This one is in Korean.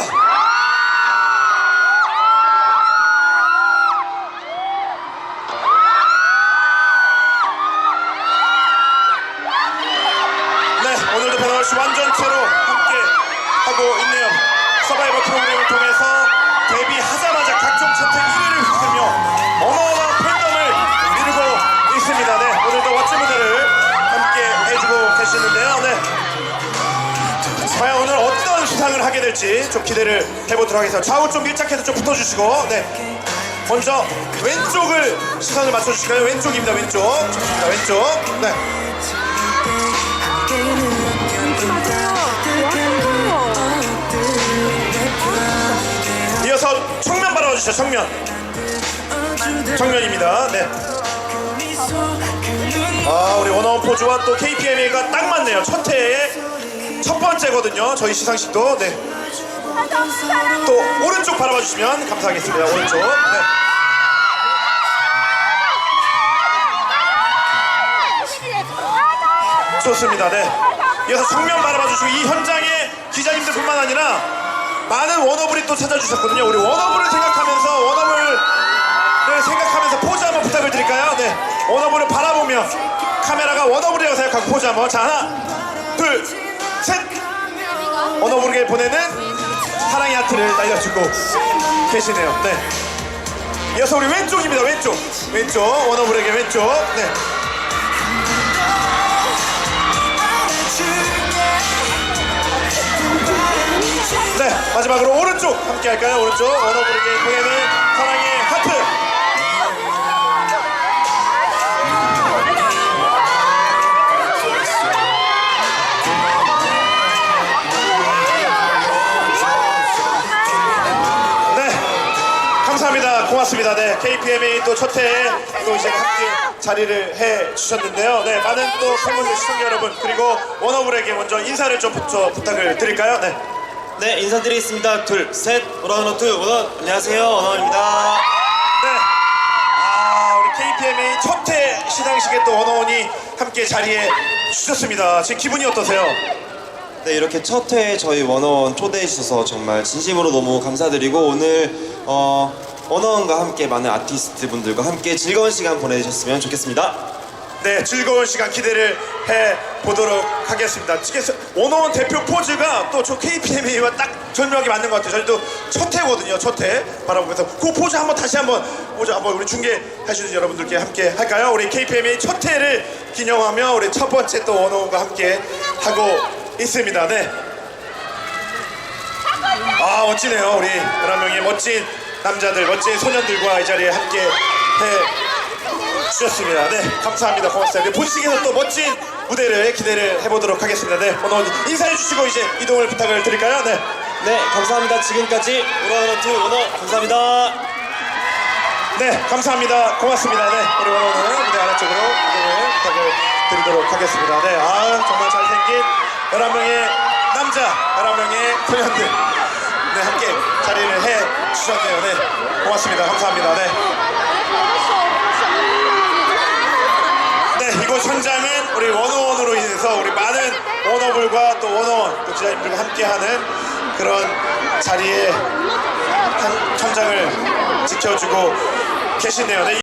있습니다. 네, 오늘도 변함없이 완전체로 함께 하고 있네요. 서바이벌 프로그램을 통해서 데뷔하자마자 각종 차트 1위를 휩쓸며 어마어마 어떤 수상을 하게 될지 좀 기대를 해보도록 하겠습니다. 좌우 좀 밀착해서 좀 붙어주시고, 네. 먼저 왼쪽을 시선을 맞춰주실까요? 왼쪽입니다. 왼쪽. 좋습니다. 왼쪽. 네. 이어서 정면 바라봐주시죠. 정면. 정면입니다. 네. 아, 우리 원어원 포즈와 또 KPMA가 딱 맞네요. 첫 해의 첫 번째거든요. 저희 시상식도. 네. 또 오른쪽 바라봐 주시면 감사하겠습니다. 오른쪽. 네. 좋습니다. 네. 이어서 정면 바라봐 주시고 이 현장의 기자님들뿐만 아니라 많은 워너블이 또 찾아주셨거든요. 우리 워너블을 생각하면서 워너블을 생각하면서 포즈 한번 부탁을 드릴까요? 네. 워너블을 바라보며 카메라가 워너블이라고 생각하고 포즈 한번. 자 하나, 워너블에게 보내는 사랑의 하트를 날려주고 계시네요. 네. 이어서 우리 왼쪽입니다. 왼쪽. 왼쪽. 워너블에게 왼쪽. 네. 네, 마지막으로 오른쪽 함께 할까요? 오른쪽 원어블에게 보내는 감사합니다. 고맙습니다. 네, KPMA 또첫 해에 또 이제 함께 자리를 해 주셨는데요. 네, 많은 또 팬분들 시청자 여러분 그리고 원어블에게 먼저 인사를 좀 부터 부탁을 드릴까요? 네. 네 인사드리겠습니다 둘 셋 원원 투 원원 안녕하세요 원원입니다 네. 아, 우리 KPMA 첫해 시상식에 또 원어원이 함께 자리해 주셨습니다. 지금 기분이 어떠세요? 네 이렇게 첫회 저희 원원 초대해 주셔서 정말 진심으로 너무 감사드리고 오늘 어 원원과 함께 많은 아티스트 분들과 함께 즐거운 시간 보내주셨으면 좋겠습니다 네, 즐거운 시간 기대를 해 보도록 하겠습니다. 지금 원어원 대표 포즈가 또 저 KPMA와 딱 절묘하게 맞는 것 같아요. 저희도 첫 해거든요. 첫 해. 바라보면서 그 포즈 한번 다시 한번 포즈 한번 우리 중계하시는 여러분들께 함께 할까요? 우리 KPMA 첫 해를 기념하며 우리 첫 번째 또 원어원과 함께 하고 있습니다. 네. 아 멋지네요 우리 11명의 멋진 남자들 멋진 소년들과 이 자리에 함께 해 주셨습니다 네 감사합니다 고맙습니다 네, 본식에서 또 멋진 무대를 기대를 해보도록 하겠습니다 네 오늘 인사해 주시고 이제 이동을 부탁을 드릴까요 네 네 감사합니다 지금까지 투 원원 감사합니다 네, 감사합니다. 고맙습니다. 네, 우리 원호는 무대 아래쪽으로 이동을 부탁을 드리도록 하겠습니다. 네, 아 정말 잘생긴 11명의 남자, 11명의 소년들. 주셨네요. 네, 고맙습니다. 감사합니다. 네. 네, 이곳 현장은 우리 원어원으로 인해서 우리 많은 원어블과 또 원어원, 또 기자님들과 함께하는 그런 자리에 현- 현장을 지켜주고 계시네요. 네,